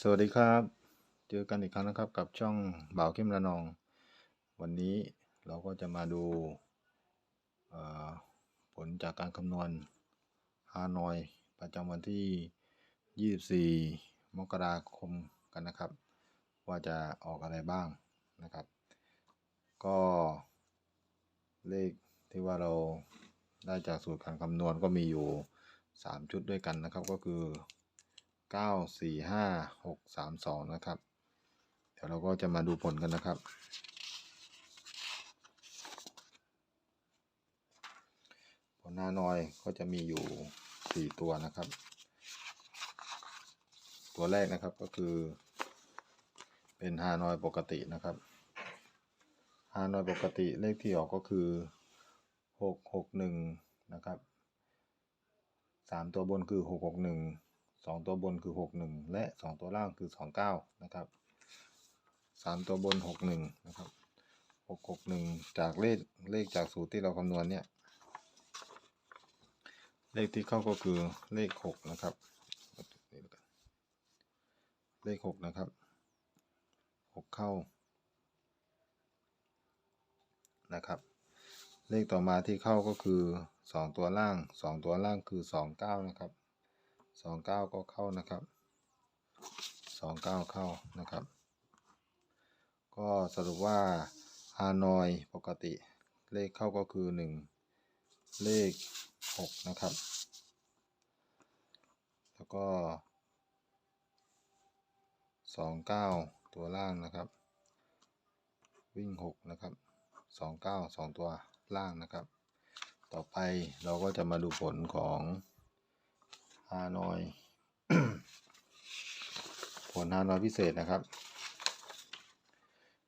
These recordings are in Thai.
สวัสดีครับ เจอกันอีกครั้งนะครับกับช่องบ่าวเข้มระนอง วันนี้เราก็จะมาดูผลจากการคำนวณฮานอย ประจำวันที่ 24 มกราคมกันนะครับ ว่าจะออกอะไรบ้างนะครับ ก็เลขที่ว่าเราได้จากสูตรการคำนวณก็มีอยู่ 3 ชุดด้วยกันนะครับ ก็คือ เก้าสี่ห้าหกสามสองนะครับ เดี๋ยวเราก็จะมาดูผลกันนะครับ ผลหน้าน้อยก็จะมีอยู่สี่ตัวนะครับ ตัวแรกนะครับก็คือ เป็นฮานอยปกตินะครับฮานอยปกติเลขที่ออกก็คือหกหกหนึ่งนะครับสามตัวบนคือห กหกหนึ่งสองตัวบนคือหกหนึ่งและสองตัวล่างคือสองเก้านะครับสามตัวบนหกหนึ่งนะครับหกหกหนึ่งจากเลขเลขจากสูตรที่เราคำนวณเนี่ย เลขที่เข้าก็คือเลขหกนะครับ เลขหกนะครับหกเข้า นะครับเลขต่อมาที่เข้าก็คือสองตัวล่างสองตัวล่างคือสองเก้านะครับ สองเก้าก็เข้านะครับสองเก้าเข้านะครับ ก็สรุปว่าฮานอยปกติเลขเข้าก็คือหนึ่งเลขหกนะครับ แล้วก็สองเก้าตัวล่างนะครับ วิ่งหกนะครับสองเก้าสองตัวล่างนะครับ ต่อไปเราก็จะมาดูผลของ ฮานอย ผลฮานอยพิเศษนะครับ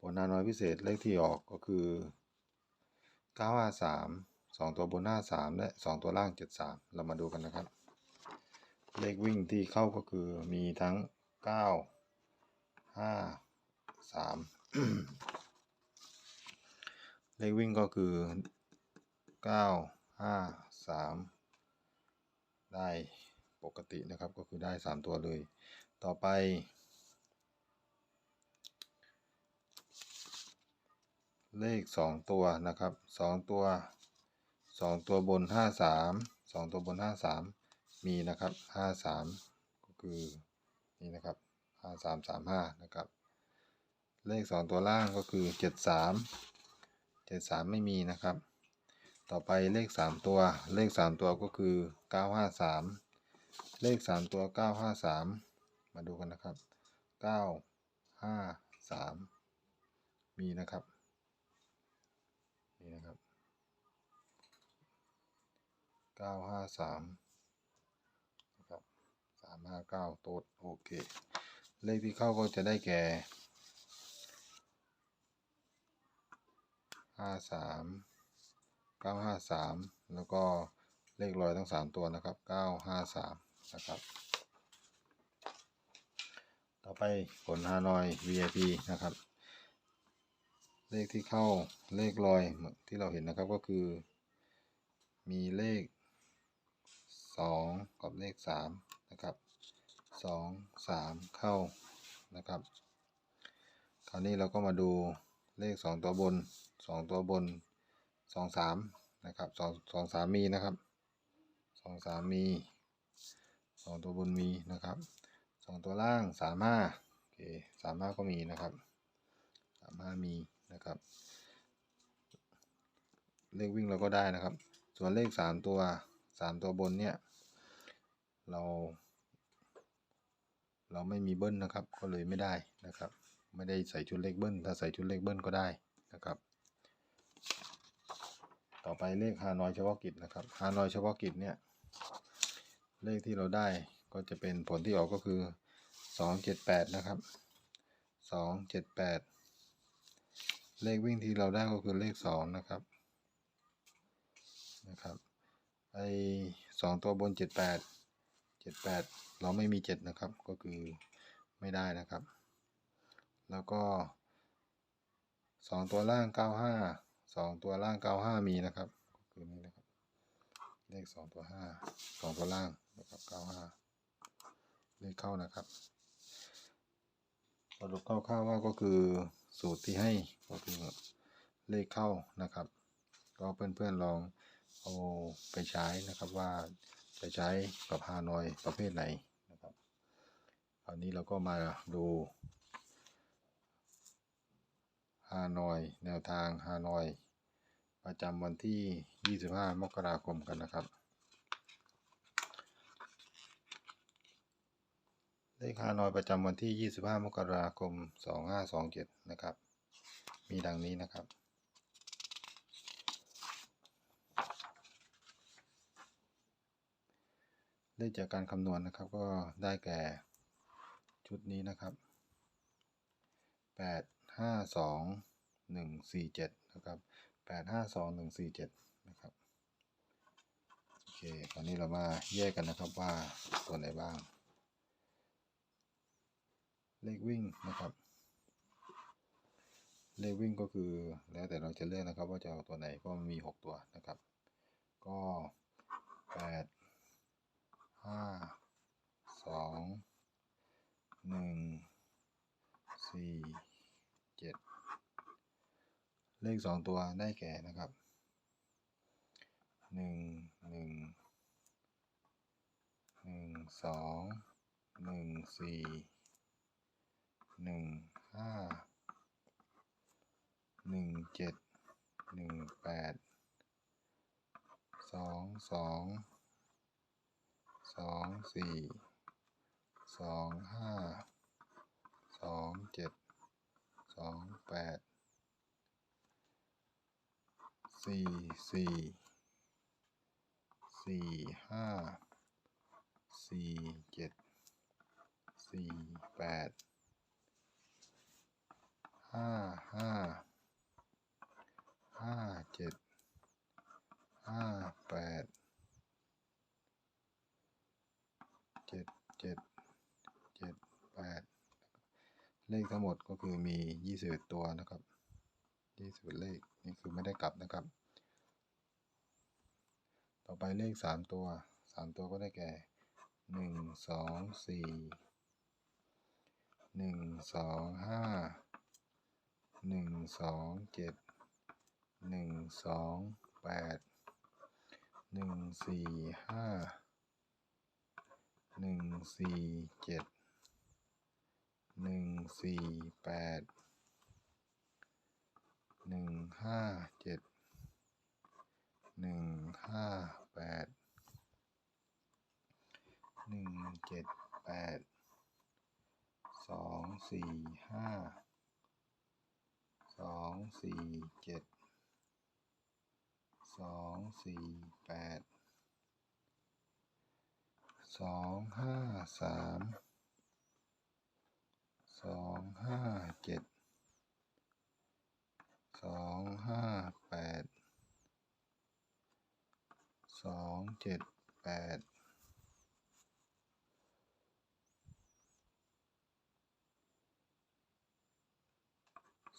ผลฮานอยพิเศษเลขที่ออกก็คือ 953 2 ตัวบน 53 และ 2 ตัวล่าง 73 เรามาดูกันนะครับ เลขวิ่งที่เข้าก็คือมีทั้ง 9 5 3 เลขวิ่งก็คือ 9 5 3 ได้ ปกตินะครับก็คือได้ 3 ตัวเลย ต่อไป เลข 2 ตัวนะครับ 2 ตัว 2 ตัวบน 53 2 ตัวบน 53 มีนะครับ 53 ก็คือนี่นะครับ 5335 นะครับ เลข 2 ตัวล่างก็คือ 73 73 ไม่มีนะครับ ต่อไปเลข 3 ตัว เลข 3 ตัวก็คือ 953 เลข 3 ตัว 953 มาดูกันนะครับ 953 มีนะครับ นี่นะครับ 953 นะครับ 359 โต๊ดโอเค เลขที่เข้าก็จะได้แก่ 53 953 แล้วก็ เลขลอยทั้ง 3 ตัวนะครับ 953 นะครับ ต่อไปผลฮานอย VIP นะครับ เลขที่เข้าเลขลอยที่เราเห็นนะครับก็คือ มีเลข 2 กับเลข 3 นะครับ 2 3 เข้านะครับคราวนี้เราก็มาดูเลข 2 ตัวบน 2 ตัวบน 2 3 นะครับ 2 2 3 มีนะครับ 2 3มี2ตัวบนมีนะครับ2ตัวล่าง3 5โอเค3 5ก็มีนะครับ3 5มีนะครับ เลขวิ่งเราก็ได้นะครับ ส่วนเลข3ตัว3ตัวบนเนี่ย เรา เราไม่มีเบิ้ลนะครับ ก็เลยไม่ได้นะครับ ไม่ได้ใส่ชุดเลขเบิ้ลถ้าใส่ชุดเลขเบิ้ลก็ได้นะครับต่อไปเลขฮานอยเฉพาะกิจนะครับฮานอยเฉพาะกิจเนี่ย เลขที่เราได้ก็จะเป็นผลที่ออกก็คือ 278 นะครับ 278 เลขวิ่งที่เราได้ก็คือเลข 2 นะครับนะครับไอสองตัวบน 78 78 เราไม่มี 7 นะครับ ก็คือไม่ได้นะครับ แล้วก็ 2 ตัวล่าง 95 2 ตัวล่าง 95 มีนะครับ ก็คือนี่นะครับ เลข 2 ตัว 5 2 ตัวล่าง นะครับ95เลขเข้านะครับสรุปคร่าวๆว่าก็คือสูตรที่ให้ก็คือเลขเข้านะครับ ก็เพื่อนๆลองเอาไปใช้นะครับว่าจะใช้กับฮานอยประเภทไหนนะครับคราวนี้เราก็มาดูฮานอยแนวทางฮานอย ประจำวันที่ 25 มกราคมกันนะครับ เลขฮานอยประจำวันที่ 25 มกราคม 2527 นะครับ มีดังนี้นะครับเลขจากการคำนวณนะครับก็ได้แก่ชุดนี้นะครับ 8 5 2 1 4 7 นะครับ 8 5 2 1 4 7 นะครับ โอเคคราวนี้เรามาแยกกันนะครับว่าตัวไหนบ้าง เลขวิ่งนะครับ เลขวิ่งก็คือแล้วแต่เราจะเลือกนะครับ ว่าจะเอาตัวไหนเพราะมันมี 6 ตัวนะครับ ก็8ห้าสองหนึ่งสี่เจ็ดเลขสองตัวได้แก่นะครับหนึ่งหนึ่ง หนึ่งห้าหนึ่งเจ็ดหนึ่งแปดสองสองสองสี่สองห้าสองเจ็ดสองแปดสี่สี่สี่ห้าสี่เจ็ดสี่แปด ห้าห้าห้าเจ็ดห้าแปดเจ็ดเจ็ดเจ็ดแปดเลขทั้งหมดก็คือมียี่สิบเอ็ดตัวนะครับยี่สิบเอ็ดเลขนี่คือไม่ได้กลับนะครับ ต่อไปเลขสามตัวสามตัวก็ได้แก่หนึ่งสองสี่หนึ่งสองห้า หนึ่งสองเจ็ดหนึ่งสองแปดหนึ่งสี่ห้าหนึ่งสี่เจ็ดหนึ่งสี่แปดหนึ่งห้าเจ็ดหนึ่งห้าแปดหนึ่งเจ็ดแปดสองสี่ห้า สองสี่เจ็ดสองสี่แปดสองห้าสามสองห้าเจ็ดสองห้าแปดสองเจ็ดแปด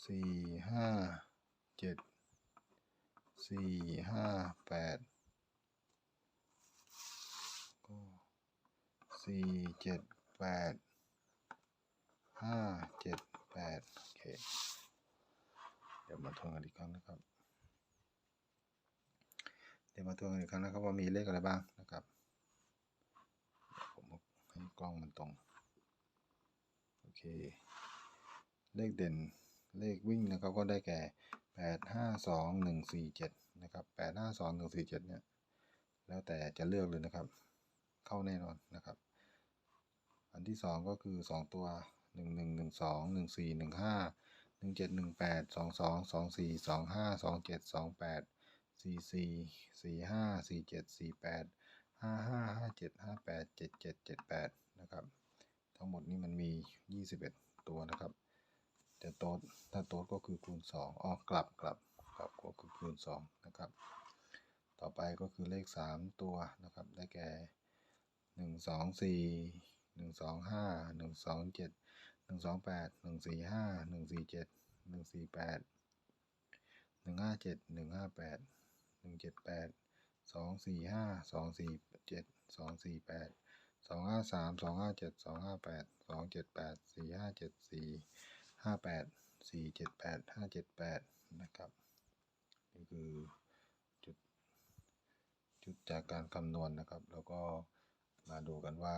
สี่ห้าเจ็ดสี่ห้าแปดก็สี่เจ็ดแปดห้าเจ็ดแปดโอเค เดี๋ยวมาทวนกันอีกครั้งนะครับ เดี๋ยวมาทวนกันอีกครั้งนะครับว่ามีเลขอะไรบ้างนะครับผมให้กล้องมันตรง โอเค เลขเด่น เลขวิ่งนะครับก็ได้แก่แปดห้าสองหนึ่งสี่เจ็ดนะครับแปดห้าสองหนึ่งสี่เจ็ดเนี่ย แล้วแต่จะเลือกเลยนะครับ เข้าแน่นอนนะครับ อันที่สองก็คือสองตัวหนึ่งหนึ่งหนึ่งสองหนึ่งสี่หนึ่งห้าหนึ่งเจ็ดหนึ่งแปดสองสองสองสี่สองห้าสองเจ็ดสองแปดสี่สี่สี่ห้าสี่เจ็ดสี่แปดห้าห้าห้าเจ็ดห้าแปดเจ็ดเจ็ดเจ็ดแปดนะครับ ทั้งหมดนี้มันมียี่สิบเอ็ดตัวนะครับ แต่โต๊ดถ้าโต๊ดก็คือคูณสองอ๋อกลับกลับกลับก็คือคูณสองนะครับ ต่อไปก็คือเลขสามตัวนะครับ ได้แก่หนึ่งสองสี่หนึ่งสองห้าหนึ่งสองเจ็ดหนึ่งสองแปดหนึ่งสี่ห้าหนึ่งสี่เจ็ดหนึ่งสี่แปดหนึ่ งห้าเจ็ดหนึ่งห้าแปดสี่เจ็ดแปดห้าเจ็ดแปดนะครับ นี่คือจุดจุดจากการคำนวณนะครับ แล้วก็มาดูกันว่า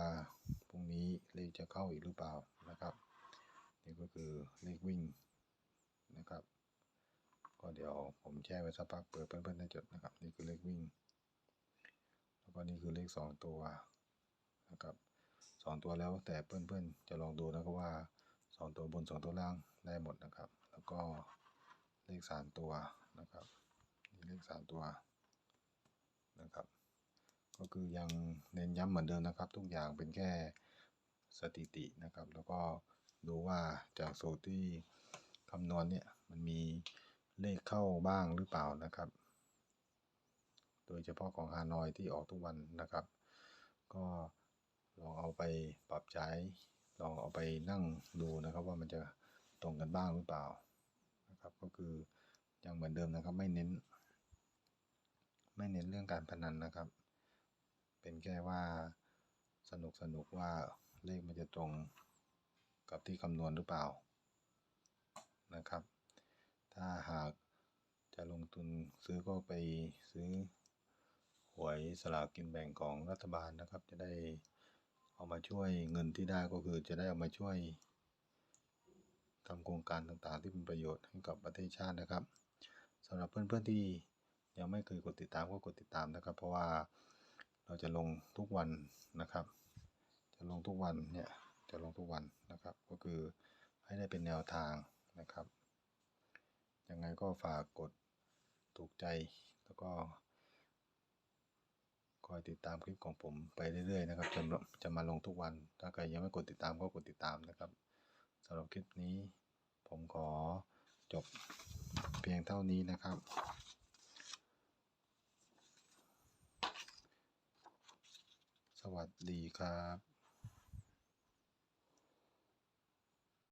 พรุ่งนี้เลขจะเข้าอีกหรือเปล่านะครับนี่ก็คือเลขวิ่งนะครับ ก็เดี๋ยวผมแช่ไว้สักพักเปิดเพื่อนๆได้จดนะครับ นี่คือเลขวิ่ง แล้วก็นี่คือเลขสองตัวนะครับสองตัวแล้วแต่เพื่อนๆจะลองดูนะครับว่า สองตัวบนสองตัวล่างได้หมดนะครับ แล้วก็เลขสามตัวนะครับนี่เลขสามตัวนะครับ ก็คือยังเน้นย้ำเหมือนเดิมนะครับ ทุกอย่างเป็นแค่สถิตินะครับ แล้วก็ดูว่าจากสูตรที่คำนวณเนี่ยมันมีเลขเข้าบ้างหรือเปล่านะครับ โดยเฉพาะของฮานอยที่ออกทุกวันนะครับ ก็ลองเอาไปปรับใช้ ลองเอาไปนั่งดูนะครับว่ามันจะตรงกันบ้างหรือเปล่านะครับ ก็คือยังเหมือนเดิมนะครับ ไม่เน้น ไม่เน้นเรื่องการพนันนะครับ เป็นแค่ว่าสนุกสนุกว่าเลขมันจะตรงกับที่คำนวณหรือเปล่านะครับ ถ้าหากจะลงทุนซื้อก็ไปซื้อหวยสลากกินแบ่งของรัฐบาลนะครับ จะได้ เอามาช่วยเงินที่ได้ก็คือจะได้เอามาช่วยทำโครงการต่างๆ ที่เป็นประโยชน์ให้กับประเทศชาตินะครับสำหรับเพื่อนๆที่ยังไม่เคยกดติดตามก็กดติดตามนะครับ เพราะว่าเราจะลงทุกวันนะครับ จะลงทุกวันเนี่ยจะลงทุกวันนะครับ ก็คือให้ได้เป็นแนวทางนะครับยังไงก็ฝากกดถูกใจแล้วก็ อยติดตามคลิปของผมไปเรื่อยๆนะครับจะจะมาลงทุกวัน ถ้าใครยังไม่กดติดตามก็กดติดตามนะครับสำหรับคลิปนี้ผมขอจบเพียงเท่านี้นะครับ สวัสดีครับ